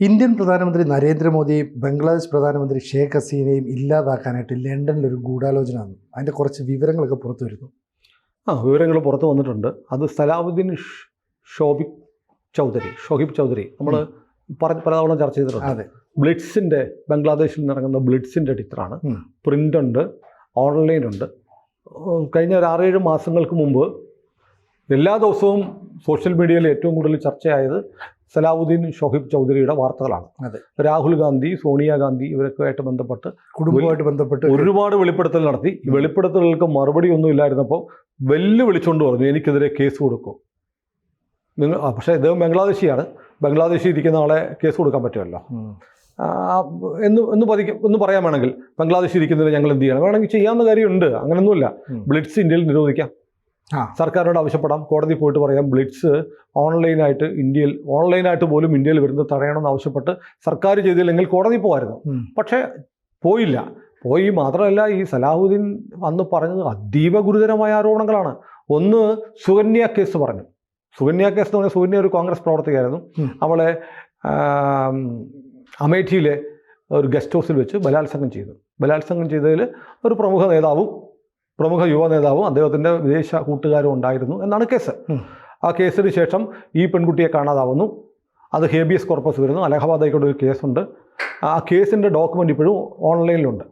Indian പ്രധാനമന്ത്രി നരേന്ദ്രമോദിയെയും ബംഗ്ലാദേശ് പ്രധാനമന്ത്രി ഷേഖ് ഹസീനയും ഇല്ലാതാക്കാനായിട്ട് ലണ്ടനിൽ ഒരു ഗൂഢാലോചന വന്നു അതിന്റെ കുറച്ച് വിവരങ്ങളൊക്കെ പുറത്തു വരുന്നു. ആ വിവരങ്ങൾ പുറത്തു വന്നിട്ടുണ്ട്. അത് സലാഹുദ്ദീൻ ഷോബിക് ചൗധരി ഷോഹിബ് ചൗധരി നമ്മൾ പറഞ്ഞ പലതവണ ചർച്ച ചെയ്തിട്ടുണ്ട്. അതെ. ബ്ലിഡ്സിന്റെ ബംഗ്ലാദേശിൽ നിറങ്ങുന്ന ബ്ലിഡ്സിന്റെ എഡിറ്ററാണ് പ്രിന്റ് ഉണ്ട് ഓൺലൈൻ ഉണ്ട് കഴിഞ്ഞ ഒരു ആറേഴ് മാസങ്ങൾക്ക് മുമ്പ് എല്ലാ ദിവസവും സോഷ്യൽ മീഡിയയിൽ ഏറ്റവും കൂടുതൽ ചർച്ചയായത് സലാവുദ്ദീൻ ഷോഹിബ് ചൗധരിയുടെ വാർത്തകളാണ്. രാഹുൽ ഗാന്ധി സോണിയാഗാന്ധി ഇവരൊക്കെ ആയിട്ട് ബന്ധപ്പെട്ട് കുടുംബമായിട്ട് ബന്ധപ്പെട്ട് ഒരുപാട് വെളിപ്പെടുത്തൽ നടത്തി. ഈ വെളിപ്പെടുത്തലുകൾക്ക് മറുപടി ഒന്നും ഇല്ലായിരുന്നപ്പോൾ വെല്ലുവിളിച്ചുകൊണ്ട് പറഞ്ഞു എനിക്കെതിരെ കേസ് കൊടുക്കും. നിങ്ങൾ പക്ഷേ ഇദ്ദേഹം ബംഗ്ലാദേശിയാണ്. ബംഗ്ലാദേശിൽ ഇരിക്കുന്ന ആളെ കേസ് കൊടുക്കാൻ പറ്റുമല്ലോ. എന്ന് എന്ന് പതിക്കും എന്ന് പറയാൻ വേണമെങ്കിൽ ബംഗ്ലാദേശിൽ ഇരിക്കുന്നതിന് ഞങ്ങൾ എന്ത് ചെയ്യണം? വേണമെങ്കിൽ ചെയ്യാവുന്ന കാര്യമുണ്ട്. അങ്ങനെയൊന്നുമില്ല. ബ്ലിഡ്സ് ഇന്ത്യയിൽ നിരോധിക്കാം. സർക്കാരിനോട് ആവശ്യപ്പെടാം. കോടതി പോയിട്ട് പറയാം ബ്ലിറ്റ്സ് ഓൺലൈനായിട്ട് ഇന്ത്യയിൽ ഓൺലൈനായിട്ട് പോലും ഇന്ത്യയിൽ വരുന്നത് തടയണമെന്ന് ആവശ്യപ്പെട്ട് സർക്കാർ ചെയ്തില്ലെങ്കിൽ കോടതി പോകായിരുന്നു. പക്ഷേ പോയില്ല. പോയി മാത്രമല്ല ഈ സലാഹുദ്ദീൻ അന്ന് പറഞ്ഞത് അതീവ ഗുരുതരമായ ആരോപണങ്ങളാണ്. ഒന്ന് സുകന്യ കേസ് പറഞ്ഞു. സുകന്യ കേസ് എന്ന് പറഞ്ഞാൽ സുകന്യ ഒരു കോൺഗ്രസ് പ്രവർത്തകയായിരുന്നു. അവളെ അമേഠിയിലെ ഒരു ഗസ്റ്റ് ഹൗസിൽ വെച്ച് ബലാത്സംഗം ചെയ്തു. ബലാത്സംഗം ചെയ്തതിൽ ഒരു പ്രമുഖ നേതാവും പ്രമുഖ യുവ നേതാവും അദ്ദേഹത്തിന്റെ വിദേശ കൂട്ടുകാരും ഉണ്ടായിരുന്നു എന്നാണ് കേസ്. ആ കേസിന് ശേഷം ഈ പെൺകുട്ടിയെ കാണാതാവുന്നു. അത് ഹേബിയസ് കോർപ്പസ് വരുന്നു. അലഹബാദ് ഹൈക്കോടതി ഒരു കേസുണ്ട്. ആ കേസിന്റെ ഡോക്യുമെന്റ് ഇപ്പോഴും ഓൺലൈനിലുണ്ട്.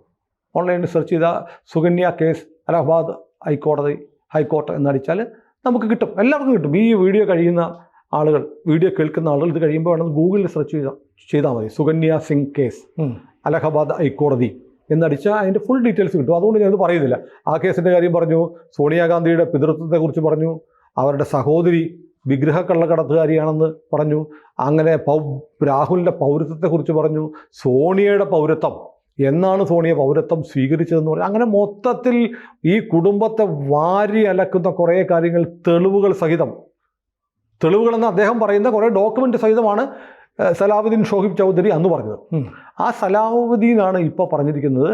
ഓൺലൈനിൽ സെർച്ച് ചെയ്താൽ സുകന്യ കേസ് അലഹബാദ് ഹൈക്കോടതി ഹൈക്കോർട്ട് എന്നടിച്ചാൽ നമുക്ക് കിട്ടും. എല്ലാവർക്കും കിട്ടും. ഈ വീഡിയോ കഴിയുന്ന ആളുകൾ വീഡിയോ കേൾക്കുന്ന ആളുകൾ ഇത് കഴിയുമ്പോൾ വേണമെങ്കിൽ ഗൂഗിളിൽ സെർച്ച് ചെയ്താൽ ചെയ്താൽ മതി. സുകന്യ സിംഗ് കേസ്. അലഹബാദ് ഹൈക്കോടതി. എന്നടിച്ചാൽ അതിന്റെ ഫുൾ ഡീറ്റെയിൽസ് കിട്ടും. അതുകൊണ്ട് ഞാനത് പറയുന്നില്ല. ആ കേസിന്റെ കാര്യം പറഞ്ഞു സോണിയാഗാന്ധിയുടെ പിതൃത്വത്തെക്കുറിച്ച് പറഞ്ഞു അവരുടെ സഹോദരി വിഗ്രഹ കള്ളക്കടത്തുകാരിയാണെന്ന് പറഞ്ഞു അങ്ങനെ പൗ രാഹുലിന്റെ പൗരത്വത്തെക്കുറിച്ച് പറഞ്ഞു സോണിയയുടെ പൗരത്വം എന്നാണ് സോണിയ പൗരത്വം സ്വീകരിച്ചതെന്ന് പറഞ്ഞു. അങ്ങനെ മൊത്തത്തിൽ ഈ കുടുംബത്തെ വാരി അലക്കുന്ന കുറേ കാര്യങ്ങൾ തെളിവുകൾ സഹിതം. തെളിവുകളെന്ന് അദ്ദേഹം പറയുന്ന കുറേ ഡോക്യുമെന്റ് സഹിതമാണ് ഏഹ്, സലാവുദ്ദീൻ ഷോഹിബ് ചൗധരി അന്ന് പറഞ്ഞത്. ആ സലാഹുദ്ദീനാണ് ഇപ്പോൾ പറഞ്ഞിരിക്കുന്നത്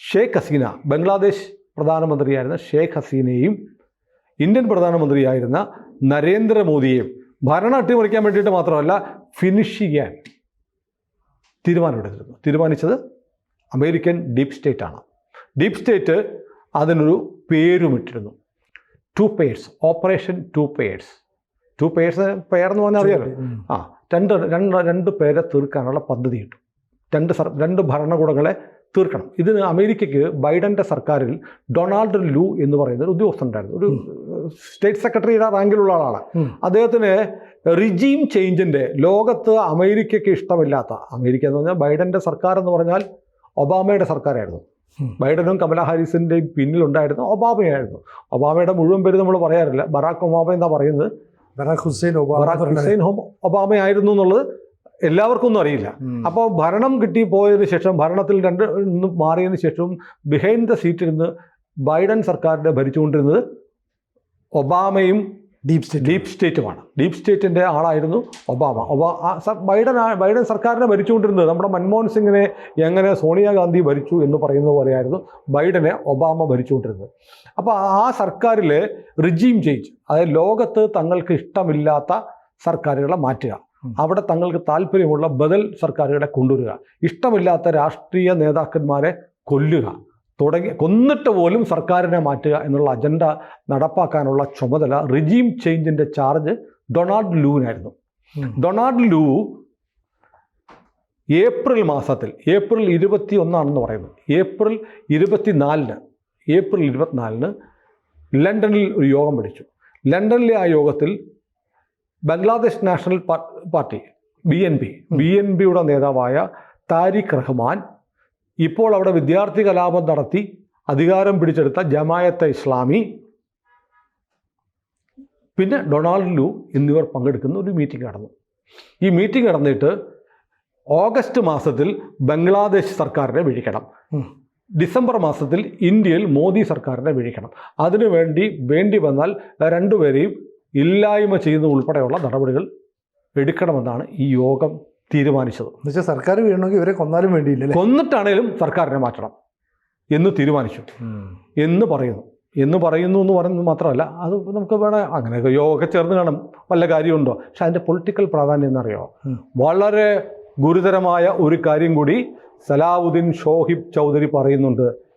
ഷേഖ് ഹസീന ബംഗ്ലാദേശ് പ്രധാനമന്ത്രിയായിരുന്ന ഷേഖ് ഹസീനയും ഇന്ത്യൻ പ്രധാനമന്ത്രിയായിരുന്ന നരേന്ദ്രമോദിയെയും ഭരണം അട്ടിമറിക്കാൻ വേണ്ടിയിട്ട് മാത്രമല്ല ഫിനിഷ് ചെയ്യാൻ തീരുമാനമെടുത്തിരുന്നു. തീരുമാനിച്ചത് അമേരിക്കൻ ഡീപ് സ്റ്റേറ്റ് ആണ്. ഡീപ് സ്റ്റേറ്റ് അതിനൊരു പേരുമിട്ടിരുന്നു. Two pairs operation two pairs two pairs pair എന്ന് പറഞ്ഞാൽ അറിയാലോ? ആ രണ്ട് രണ്ട് രണ്ട് പേരെ തീർക്കാനുള്ള പദ്ധതി കിട്ടും. രണ്ട് സർ രണ്ട് ഭരണകൂടങ്ങളെ തീർക്കണം. ഇതിന് അമേരിക്കയ്ക്ക് ബൈഡന്റെ സർക്കാരിൽ ഡൊണാൾഡ് ലൂ എന്ന് പറയുന്ന ഒരു ഉദ്യോഗസ്ഥനുണ്ടായിരുന്നു. ഒരു സ്റ്റേറ്റ് സെക്രട്ടറിയുടെ റാങ്കിലുള്ള ആളാണ്. അദ്ദേഹത്തിന് റിജീം ചേഞ്ചിന്റെ ലോകത്ത് അമേരിക്കയ്ക്ക് ഇഷ്ടമില്ലാത്ത അമേരിക്ക എന്ന് പറഞ്ഞാൽ ബൈഡന്റെ സർക്കാർ എന്ന് പറഞ്ഞാൽ ഒബാമയുടെ സർക്കാരായിരുന്നു. ബൈഡനും കമല ഹാരിസിന്റെയും പിന്നിലുണ്ടായിരുന്ന ഒബാമയായിരുന്നു. ഒബാമയുടെ മുഴുവൻ പേര് നമ്മൾ പറയാറില്ല. ബറാക്ക് ഒബാമ എന്നാണ് പറയുന്നത്? ബറാഖ് ഹുസൈൻ ബറാഖ് ഹുസൈൻ ഒബാമയായിരുന്നു എന്നുള്ളത് എല്ലാവർക്കും ഒന്നും അറിയില്ല. അപ്പോൾ ഭരണം കിട്ടി പോയതിന് ശേഷം ഭരണത്തിൽ രണ്ട് മാറിയതിന് ശേഷം ബിഹൈൻഡ് ദ സീറ്റിൽ നിന്ന് ബൈഡൻ സർക്കാരിന്റെ ഭരിച്ചുകൊണ്ടിരുന്നത് ഒബാമയും ഡീപ് സ്റ്റേറ്റ് ഡീപ് സ്റ്റേറ്റുമാണ് ഡീപ് സ്റ്റേറ്റിന്റെ ആളായിരുന്നു ഒബാമ. ഒബാ ആ സ- ബൈഡൻ ബൈഡൻ സർക്കാരിനെ ഭരിച്ചുകൊണ്ടിരുന്നത് നമ്മുടെ മൻമോഹൻ സിംഗിനെ എങ്ങനെ സോണിയാഗാന്ധി ഭരിച്ചു എന്ന് പറയുന്നത് പോലെയായിരുന്നു ബൈഡനെ ഒബാമ ഭരിച്ചുകൊണ്ടിരുന്നത്. അപ്പോൾ ആ സർക്കാരിൽ റിജീം ചേഞ്ച് അതായത് ലോകത്ത് തങ്ങൾക്ക് ഇഷ്ടമില്ലാത്ത സർക്കാരുകളെ മാറ്റുക. അവിടെ തങ്ങൾക്ക് താല്പര്യമുള്ള ബദൽ സർക്കാരുകളെ കൊണ്ടുവരിക. ഇഷ്ടമില്ലാത്ത രാഷ്ട്രീയ നേതാക്കന്മാരെ കൊല്ലുക. തുടങ്ങി കൊന്നിട്ട് പോലും സർക്കാരിനെ മാറ്റുക എന്നുള്ള അജണ്ട നടപ്പാക്കാനുള്ള ചുമതല റിജീം ചേഞ്ചിന്റെ ചാർജ് ഡൊണാൾഡ് ലൂവിനായിരുന്നു. ഡൊണാൾഡ് ലൂ ഏപ്രിൽ മാസത്തിൽ ഏപ്രിൽ ഇരുപത്തി ഒന്നാണെന്ന് പറയുന്നു. ഏപ്രിൽ ഇരുപത്തിനാലിന് ഏപ്രിൽ ഇരുപത്തിനാലിന് ലണ്ടനിൽ ഒരു യോഗം പിടിച്ചു. ലണ്ടനിലെ ആ യോഗത്തിൽ Bangladesh national party B N P B N പിയുടെ നേതാവായ താരിഖ് റഹ്മാൻ ഇപ്പോൾ അവിടെ വിദ്യാർത്ഥി കലാപം നടത്തി അധികാരം പിടിച്ചെടുത്ത ജമായത്തെ ഇസ്ലാമി പിന്നെ ഡൊണാൾഡ് ലു എന്നിവർ പങ്കെടുക്കുന്ന ഒരു മീറ്റിംഗ് നടന്നു. ഈ മീറ്റിംഗ് നടന്നിട്ട് ഓഗസ്റ്റ് മാസത്തിൽ ബംഗ്ലാദേശ് സർക്കാരിനെ വിഴിക്കണം. ഡിസംബർ മാസത്തിൽ ഇന്ത്യയിൽ മോദി സർക്കാരിനെ വിഴിക്കണം. അതിനുവേണ്ടി വേണ്ടി വന്നാൽ രണ്ടുപേരെയും ഇല്ലായ്മ ചെയ്യുന്ന ഉൾപ്പെടെയുള്ള നടപടികൾ എടുക്കണമെന്നാണ് ഈ യോഗം തീരുമാനിച്ചത്. എന്നുവെച്ചാൽ സർക്കാർ വീഴണമെങ്കിൽ ഇവരെ കൊന്നാലും വേണ്ടിയില്ല കൊന്നിട്ടാണേലും സർക്കാരിനെ മാറ്റണം എന്ന് തീരുമാനിച്ചു. എന്ന് പറയുന്നു. എന്ന് പറയുന്നു എന്ന് പറയുന്നത് മാത്രമല്ല അത് നമുക്ക് വേണേ അങ്ങനെയൊക്കെ യോഗ ചേർന്ന് കാണും. വല്ല കാര്യമുണ്ടോ? പക്ഷെ അതിന്റെ പൊളിറ്റിക്കൽ പ്രാധാന്യം എന്നറിയോ. വളരെ ഗുരുതരമായ ഒരു കാര്യം കൂടി സലാവുദ്ദീൻ ഷോഹിബ് ചൗധരി പറയുന്നുണ്ട്.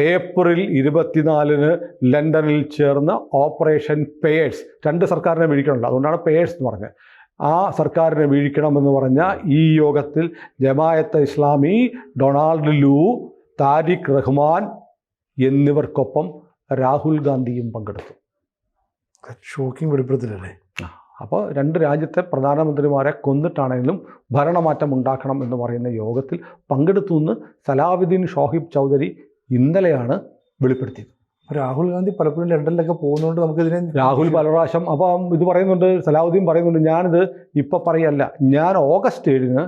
ഏപ്രിൽ ഇരുപത്തിനാലിന് ലണ്ടനിൽ ചേർന്ന ഓപ്പറേഷൻ പേഴ്സ് രണ്ട് സർക്കാരിനെ വിളിക്കണമല്ലോ അതുകൊണ്ടാണ് പേഴ്സ് എന്ന് പറഞ്ഞത്. ആ സർക്കാരിനെ വീഴിക്കണമെന്ന് പറഞ്ഞ ഈ യോഗത്തിൽ ജമായത്ത് ഇസ്ലാമി ഡൊണാൾഡ് ലൂ താരിഖ് റഹ്മാൻ എന്നിവർക്കൊപ്പം രാഹുൽ ഗാന്ധിയും പങ്കെടുത്തു. ഷോക്കിംഗ് വെളിപ്പെടുത്തലല്ലേ? അപ്പോൾ രണ്ട് രാജ്യത്തെ പ്രധാനമന്ത്രിമാരെ കൊന്നിട്ടാണെങ്കിലും ഭരണമാറ്റം ഉണ്ടാക്കണം എന്ന് പറയുന്ന യോഗത്തിൽ പങ്കെടുത്തു എന്ന് സലാവുദ്ദീൻ ഷോഹിബ് ചൗധരി ഇന്നലെയാണ് വെളിപ്പെടുത്തിയത്. രാഹുൽ ഗാന്ധി പലപ്പോഴും ലണ്ടനിലൊക്കെ പോകുന്നതുകൊണ്ട് നമുക്കിതിനെ രാഹുൽ പല പ്രാവശ്യം അപ്പം ഇത് പറയുന്നുണ്ട് സലാഹുദ്ദീൻ പറയുന്നുണ്ട്. ഞാനിത് ഇപ്പം പറയല്ല. ഞാൻ ഓഗസ്റ്റ് ഏഴിന്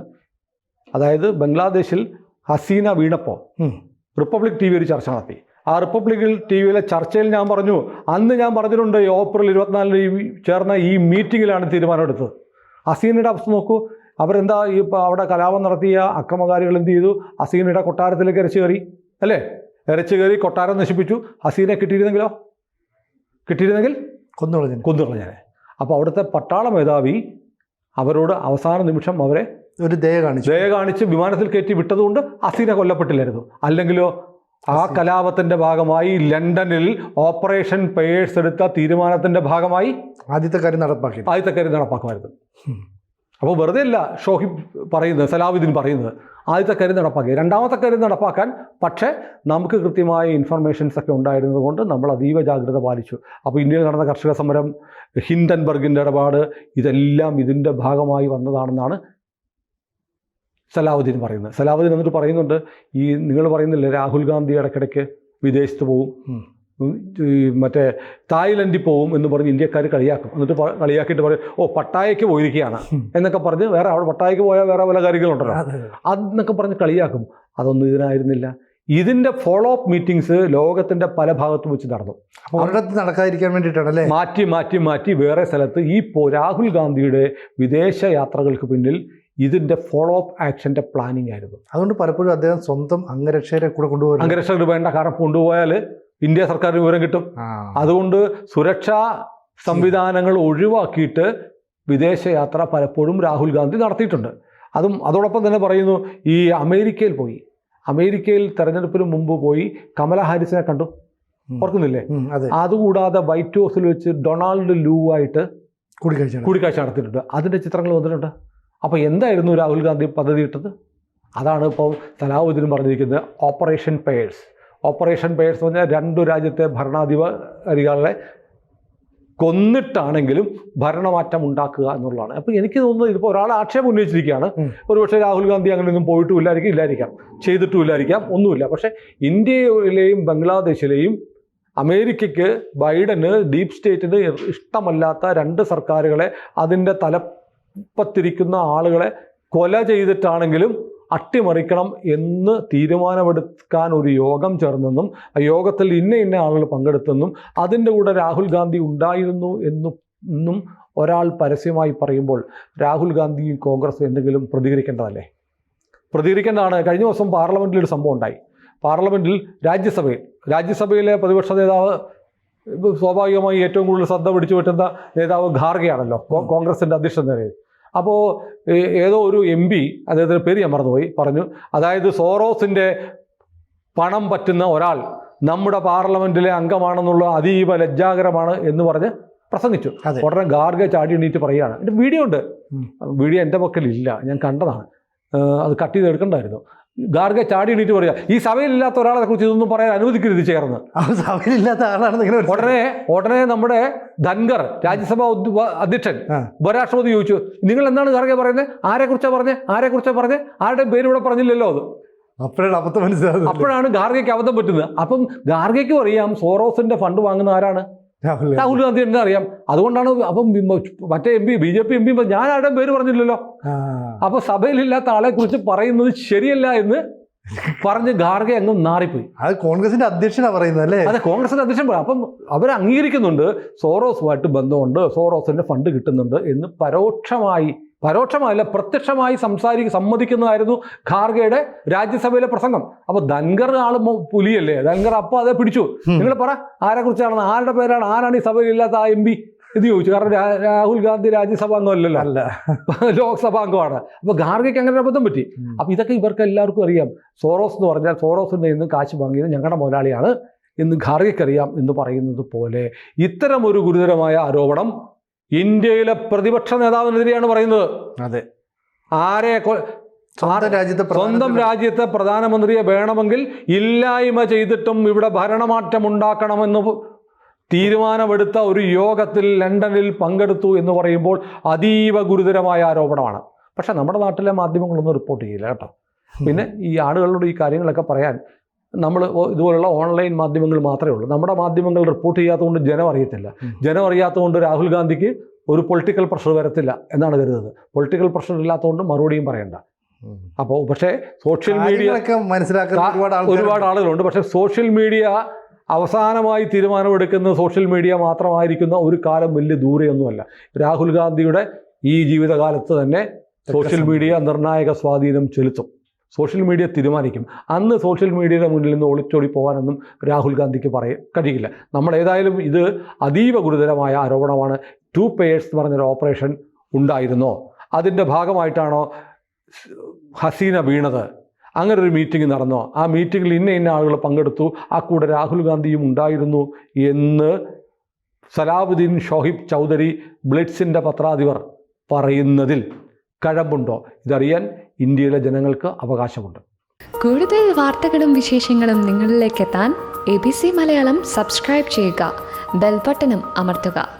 അതായത് ബംഗ്ലാദേശിൽ ഹസീന വീണപ്പോൾ റിപ്പബ്ലിക് ടി വി ഒരു ചർച്ച നടത്തി. ആ റിപ്പബ്ലിക്കിൽ ടി വിയിലെ ചർച്ചയിൽ ഞാൻ പറഞ്ഞു അന്ന് ഞാൻ പറഞ്ഞിട്ടുണ്ട് ഏപ്രിൽ ഇരുപത്തിനാലിന് ഈ ചേർന്ന ഈ മീറ്റിങ്ങിലാണ് തീരുമാനമെടുത്തത്. ഹസീനയുടെ അവസ്ഥ നോക്കൂ. അവരെന്താ ഈ ഇപ്പോൾ അവിടെ കലാപം നടത്തിയ അക്രമകാരികൾ എന്ത് ചെയ്തു? ഹസീനയുടെ കൊട്ടാരത്തിലേക്ക് ഇരച്ചു കയറി. അല്ലേ? ഇരച്ചു കയറി കൊട്ടാരം നശിപ്പിച്ചു. ഹസീനെ കിട്ടിയിരുന്നെങ്കിലോ? കിട്ടിയിരുന്നെങ്കിൽ? കൊന്നു കളഞ്ഞു കൊന്നു കളഞ്ഞാനെ അപ്പോൾ അവിടുത്തെ പട്ടാള മേധാവി അവരോട് അവസാന നിമിഷം അവരെ ഒരു ദയ കാണിച്ചു. ദയ കാണിച്ച് വിമാനത്തിൽ കയറ്റി വിട്ടതുകൊണ്ട് ഹസീനെ കൊല്ലപ്പെട്ടില്ലായിരുന്നു. അല്ലെങ്കിലോ? ആ കലാപത്തിന്റെ ഭാഗമായി ലണ്ടനിൽ ഓപ്പറേഷൻ പേഴ്സ് എടുത്ത തീരുമാനത്തിന്റെ ഭാഗമായി ആദ്യത്തെ കാര്യം നടപ്പാക്കി ആദ്യത്തെ കാര്യം നടപ്പാക്കുമായിരുന്നു. അപ്പോൾ വെറുതെ അല്ല ഷോഹിബ് പറയുന്നത് സലാഹുദ്ദീൻ പറയുന്നത്. ആദ്യത്തെ കാര്യം നടപ്പാക്കി. രണ്ടാമത്തെ കാര്യം നടപ്പാക്കാൻ പക്ഷേ നമുക്ക് കൃത്യമായ ഇൻഫർമേഷൻസ് ഒക്കെ ഉണ്ടായിരുന്നത് കൊണ്ട് നമ്മൾ അതീവ ജാഗ്രത പാലിച്ചു. അപ്പോൾ ഇന്ത്യയിൽ നടന്ന കർഷക സമരം ഹിൻഡൻബർഗിന്റെ ഇടപാട് ഇതെല്ലാം ഇതിന്റെ ഭാഗമായി വന്നതാണെന്നാണ് സലാഹുദ്ദീൻ പറയുന്നത്. സലാഹുദ്ദീൻ എന്നിട്ട് പറയുന്നുണ്ട് ഈ നിങ്ങൾ പറയുന്നില്ലേ രാഹുൽ ഗാന്ധി ഇടയ്ക്കിടയ്ക്ക് വിദേശത്ത് പോകും മറ്റേ തായ്ലൻഡിൽ പോവും എന്ന് പറഞ്ഞ് ഇന്ത്യക്കാർ കളിയാക്കും. എന്നിട്ട് കളിയാക്കിയിട്ട് പറയും ഓ പട്ടായയ്ക്ക് പോയിരിക്കുകയാണ്. എന്നൊക്കെ പറഞ്ഞ് വേറെ അവിടെ പട്ടായയ്ക്ക് പോയാൽ വേറെ പല കാര്യങ്ങളുണ്ടല്ലോ. അതെ, അതെ. അതെന്നൊക്കെ പറഞ്ഞ് കളിയാക്കും. അതൊന്നും ഇതിനായിരുന്നില്ല. ഇതിന്റെ ഫോളോ അപ്പ് മീറ്റിംഗ്സ് ലോകത്തിന്റെ പല ഭാഗത്തും വെച്ച് നടന്നു. ഒരിടത്ത് നടക്കാതിരിക്കാൻ വേണ്ടിയിട്ടാണ് അല്ലേ മാറ്റി മാറ്റി മാറ്റി വേറെ സ്ഥലത്ത് ഈ രാഹുൽ ഗാന്ധിയുടെ വിദേശ യാത്രകൾക്ക് പിന്നിൽ ഇതിന്റെ ഫോളോ അപ്പ് ആക്ഷന്റെ പ്ലാനിങ് ആയിരുന്നു. അതുകൊണ്ട് പലപ്പോഴും അദ്ദേഹം സ്വന്തം അംഗരക്ഷകരെ കൂടെ കൊണ്ടുപോകും അംഗരക്ഷകർ വേണ്ട കാരണം കൊണ്ടുപോയാൽ ഇന്ത്യ സർക്കാരിന് വിവരം കിട്ടും. അതുകൊണ്ട് സുരക്ഷാ സംവിധാനങ്ങൾ ഒഴിവാക്കിയിട്ട് വിദേശയാത്ര പലപ്പോഴും രാഹുൽ ഗാന്ധി നടത്തിയിട്ടുണ്ട്. അതും അതോടൊപ്പം തന്നെ പറയുന്നു ഈ അമേരിക്കയിൽ പോയി. അമേരിക്കയിൽ തെരഞ്ഞെടുപ്പിന് മുമ്പ് പോയി കമല ഹാരിസിനെ കണ്ടു. ഓർക്കുന്നില്ലേ? അതെ. അതുകൂടാതെ വൈറ്റ് ഹൗസിൽ വെച്ച് ഡൊണാൾഡ് ലൂ ആയിട്ട് കൂടിക്കാഴ്ച കൂടിക്കാഴ്ച നടത്തിയിട്ടുണ്ട്. അതിന്റെ ചിത്രങ്ങൾ വന്നിട്ടുണ്ട്. അപ്പോൾ എന്തായിരുന്നു രാഹുൽ ഗാന്ധി പദ്ധതി ഇട്ടത്? അതാണ് ഇപ്പോൾ സലാഹുദ്ദീൻ പറഞ്ഞിരിക്കുന്നത് ഓപ്പറേഷൻ പേഴ്സ് ഓപ്പറേഷൻ പേഴ്സ് എന്ന് പറഞ്ഞാൽ രണ്ടു രാജ്യത്തെ ഭരണാധികാരികളെ കൊന്നിട്ടാണെങ്കിലും ഭരണമാറ്റം ഉണ്ടാക്കുക എന്നുള്ളതാണ്. അപ്പോൾ എനിക്ക് തോന്നുന്നത് ഇതിപ്പോൾ ഒരാൾ ആക്ഷേപം ഉന്നയിച്ചിരിക്കുകയാണ്. ഒരുപക്ഷെ രാഹുൽ ഗാന്ധി അങ്ങനെയൊന്നും പോയിട്ടും ഇല്ലായിരിക്കും. ഇല്ലായിരിക്കാം ചെയ്തിട്ടും ഇല്ലായിരിക്കാം ഒന്നുമില്ല. പക്ഷേ ഇന്ത്യയിലെയും ബംഗ്ലാദേശിലെയും അമേരിക്കയ്ക്ക് ബൈഡന് ഡീപ് സ്റ്റേറ്റിന് ഇഷ്ടമല്ലാത്ത രണ്ട് സർക്കാരുകളെ അതിന്റെ തലപ്പത്തിരിക്കുന്ന ആളുകളെ കൊല ചെയ്തിട്ടാണെങ്കിലും അട്ടിമറിക്കണം എന്ന് തീരുമാനമെടുക്കാൻ ഒരു യോഗം ചേർന്നെന്നും ആ യോഗത്തിൽ ഇന്ന ഇന്ന ആളുകൾ പങ്കെടുത്തെന്നും അതിന്റെ കൂടെ രാഹുൽ ഗാന്ധി ഉണ്ടായിരുന്നു എന്നും ഒരാൾ പരസ്യമായി പറയുമ്പോൾ രാഹുൽ ഗാന്ധിയും കോൺഗ്രസ് എന്തെങ്കിലും പ്രതികരിക്കേണ്ടതല്ലേ? പ്രതികരിക്കേണ്ടതാണ്. കഴിഞ്ഞ ദിവസം പാർലമെന്റിൽ ഒരു സംഭവം ഉണ്ടായി. പാർലമെന്റിൽ രാജ്യസഭയിൽ രാജ്യസഭയിലെ പ്രതിപക്ഷ നേതാവ് സ്വാഭാവികമായി ഏറ്റവും കൂടുതൽ ശ്രദ്ധ പിടിച്ചു പറ്റുന്ന നേതാവ് ഖാർഗെയാണല്ലോ കോൺഗ്രസിന്റെ അധ്യക്ഷൻ നിലയിൽ. അപ്പോൾ ഏതോ ഒരു എം പി അദ്ദേഹത്തിന്റെ പേര് ഞാൻ മറന്നുപോയി പറഞ്ഞു. അതായത് സോറോസിന്റെ പണം പറ്റുന്ന ഒരാൾ നമ്മുടെ പാർലമെന്റിലെ അംഗമാണെന്നുള്ള അതീവ ലജ്ജാകരമാണ് എന്ന് പറഞ്ഞ് പ്രസംഗിച്ചു. ഉടനെ ഗാർഗ ചാടി എണീറ്റ് പറയുകയാണ്. എന്റെ വീഡിയോ ഉണ്ട്. വീഡിയോ എന്റെ പക്കലില്ല. ഞാൻ കണ്ടതാണ്. അത് കട്ട് ചെയ്ത് എടുക്കണ്ടായിരുന്നു. ഗാർഗെ ചാടി എണീറ്റ് പറയുക ഈ സഭയിലില്ലാത്ത ഒരാളെ കുറിച്ച് ഇതൊന്നും പറയാൻ അനുവദിക്കരുത് ചേർന്ന് സഭയിലില്ലാത്ത ആളാണെന്ന് ഉടനെ ഉടനെ നമ്മുടെ ധൻഗർ രാജ്യസഭാ അധ്യക്ഷൻ. ഉപരാഷ്ട്രപതി ചോദിച്ചു നിങ്ങൾ എന്താണ് ഗാർഗെ പറയുന്നത് ആരെ കുറിച്ചാണ് പറഞ്ഞത് ആരെ കുറിച്ചാണ് പറഞ്ഞത് ആരുടെ പേര് ഇവിടെ പറഞ്ഞില്ലല്ലോ അത്. അപ്പോഴാണ് അബദ്ധം മനസ്സിലാകുന്നത്. അപ്പോഴാണ് ഗാർഗയ്ക്ക് അബദ്ധം പറ്റുന്നത്. അപ്പം ഗാർഗയ്ക്കും അറിയാം സോറോസിന്റെ ഫണ്ട് വാങ്ങുന്ന ആരാണ്? രാഹുൽ ഗാന്ധി. എന്താ അറിയാം. അതുകൊണ്ടാണ് അപ്പം മറ്റേ M P B J P M P ഞാൻ ആരുടെ പേര് പറഞ്ഞില്ലല്ലോ. അപ്പൊ സഭയിലില്ലാത്ത ആളെ കുറിച്ച് പറയുന്നത് ശരിയല്ല എന്ന് പറഞ്ഞ് ഗാർഗെ അങ്ങ് നാറിപ്പോയി. അത് കോൺഗ്രസിന്റെ അധ്യക്ഷനാ പറയുന്നത് അല്ലേ? അതെ കോൺഗ്രസിന്റെ അധ്യക്ഷൻ പറയും അപ്പം അവർ അംഗീകരിക്കുന്നുണ്ട്. സോറോസുമായിട്ട് ബന്ധമുണ്ട്. സോറോസിന്റെ ഫണ്ട് കിട്ടുന്നുണ്ട് എന്ന് പരോക്ഷമായി പരോക്ഷമായല്ല പ്രത്യക്ഷമായി സംസാരി സമ്മതിക്കുന്നതായിരുന്നു ഖാർഗയുടെ രാജ്യസഭയിലെ പ്രസംഗം. അപ്പൊ ധൻഗർ ആൾ പുലിയല്ലേ? ധൻഗർ അപ്പൊ അതേ പിടിച്ചു. നിങ്ങൾ പറ ആരെ കുറിച്ചാണ് ആരുടെ പേരാണ്? ആരാണ് ഈ സഭയിൽ ഇല്ലാത്ത ആ എം പി? ഇത് ചോദിച്ചു. കാരണം രാഹുൽ ഗാന്ധി രാജ്യസഭാ അംഗമല്ലല്ലോ. അല്ല. ലോക്സഭാ അംഗമാണ്. അപ്പൊ ഖാർഗയ്ക്ക് അങ്ങനെ അബദ്ധം പറ്റി. അപ്പൊ ഇതൊക്കെ ഇവർക്ക് എല്ലാവർക്കും അറിയാം. സോറോസ് എന്ന് പറഞ്ഞാൽ സോറോസിന്റെ ഇന്ന് കാശ് വാങ്ങിയത് ഞങ്ങളുടെ മുതലാളിയാണ് എന്ന് ഖാർഗയ്ക്കറിയാം എന്ന് പറയുന്നത് പോലെ ഇത്തരം ഒരു ഗുരുതരമായ ആരോപണം ഇന്ത്യയിലെ പ്രതിപക്ഷ നേതാവിനെതിരെയാണ് പറയുന്നത്. അതെ. ആരെ സ്വന്തം രാജ്യത്തെ സ്വന്തം രാജ്യത്തെ പ്രധാനമന്ത്രിയെ വേണമെങ്കിൽ ഇല്ലായ്മ ചെയ്തിട്ടും ഇവിടെ ഭരണമാറ്റം ഉണ്ടാക്കണമെന്ന് തീരുമാനമെടുത്ത ഒരു യോഗത്തിൽ ലണ്ടനിൽ പങ്കെടുത്തു എന്ന് പറയുമ്പോൾ അതീവ ഗുരുതരമായ ആരോപണമാണ്. പക്ഷെ നമ്മുടെ നാട്ടിലെ മാധ്യമങ്ങളൊന്നും റിപ്പോർട്ട് ചെയ്യില്ല കേട്ടോ. പിന്നെ ഈ ആളുകളോട് ഈ കാര്യങ്ങളൊക്കെ പറയാൻ നമ്മൾ ഇതുപോലുള്ള ഓൺലൈൻ മാധ്യമങ്ങൾ മാത്രമേ ഉള്ളൂ. നമ്മുടെ മാധ്യമങ്ങൾ റിപ്പോർട്ട് ചെയ്യാത്തതുകൊണ്ട് ജനം അറിയത്തില്ല. ജനം അറിയാത്തതുകൊണ്ട് രാഹുൽ ഗാന്ധിക്ക് ഒരു പൊളിറ്റിക്കൽ പ്രഷർ വരത്തില്ല എന്നാണ് കരുതുന്നത്. പൊളിറ്റിക്കൽ പ്രഷർ ഇല്ലാത്തതുകൊണ്ട് മറുപടിയും പറയണ്ട. അപ്പോൾ പക്ഷേ സോഷ്യൽ മീഡിയ മനസ്സിലാക്കുന്ന ഒരുപാട് ഒരുപാട് ആളുകളുണ്ട്. പക്ഷേ സോഷ്യൽ മീഡിയ അവസാനമായി തീരുമാനമെടുക്കുന്ന സോഷ്യൽ മീഡിയ മാത്രമായിരിക്കുന്ന ഒരു കാലം വലിയ ദൂരെയൊന്നുമല്ല. രാഹുൽ ഗാന്ധിയുടെ ഈ ജീവിതകാലത്ത് തന്നെ സോഷ്യൽ മീഡിയ നിർണായക സ്വാധീനം ചെലുത്തും. സോഷ്യൽ മീഡിയ തീരുമാനിക്കും. അന്ന് സോഷ്യൽ മീഡിയയുടെ മുന്നിൽ നിന്ന് ഒളിച്ചോടി പോകാനൊന്നും രാഹുൽ ഗാന്ധിക്ക് പറയ കഴിയില്ല. നമ്മൾ ഏതായാലും ഇത് അതീവ ഗുരുതരമായ ആരോപണമാണ്. ടു പേഴ്സ് എന്ന് പറഞ്ഞൊരു ഓപ്പറേഷൻ ഉണ്ടായിരുന്നോ? അതിന്റെ ഭാഗമായിട്ടാണോ ഹസീന വീണത്? അങ്ങനെ ഒരു മീറ്റിംഗ് നടന്നോ? ആ മീറ്റിങ്ങിൽ ഇന്ന ഇന്ന ആളുകൾ പങ്കെടുത്തു. ആ കൂടെ രാഹുൽ ഗാന്ധിയും ഉണ്ടായിരുന്നു എന്ന് സലാബുദ്ദീൻ ഷോഹിബ് ചൗധരി ബ്ലിറ്റ്സിന്റെ പത്രാധിപർ പറയുന്നതിൽ കഴമ്പുണ്ടോ? ഇതറിയാൻ ഇന്ത്യയിലെ ജനങ്ങൾക്ക് അവകാശമുണ്ട്. കൂടുതൽ വാർത്തകളും വിശേഷങ്ങളും നിങ്ങളിലേക്ക് എത്താൻ A B C Malayalam subscribe ചെയ്യുക. ബെൽബട്ടനും അമർത്തുക.